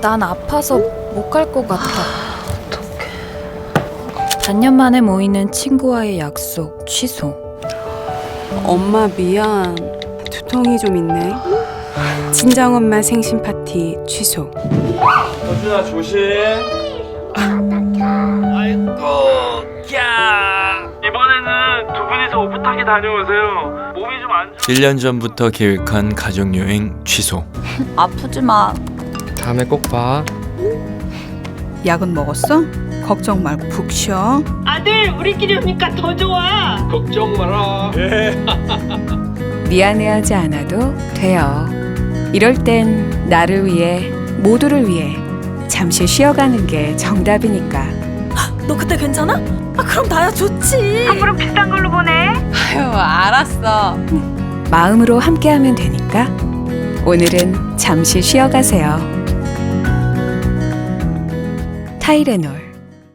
난 아파서 못 갈 것 같아. 반년 만에 모이는 친구와의 약속 취소. 엄마 미안. 두통이 좀 있네. 친정 엄마 생신 파티 취소. 서준아 조심. 아이고, 야. 이번에는 두 분이서 오붓하게 다녀오세요. 몸이 좀 안 좋. 1년 전부터 계획한 가족 여행 취소. 아프지 마. 다음에 꼭 봐. 약은 먹었어? 걱정 말고 푹 쉬어. 아들 우리끼리 오니까 더 좋아. 걱정 마라. 미안해하지 않아도 돼요. 이럴 땐 나를 위해, 모두를 위해 잠시 쉬어가는 게 정답이니까. 너 그때 괜찮아? 아 그럼 나야 좋지. 선물은 비싼 걸로 보내. 아유 알았어. 마음으로 함께하면 되니까. 오늘은 잠시 쉬어가세요. 타이레놀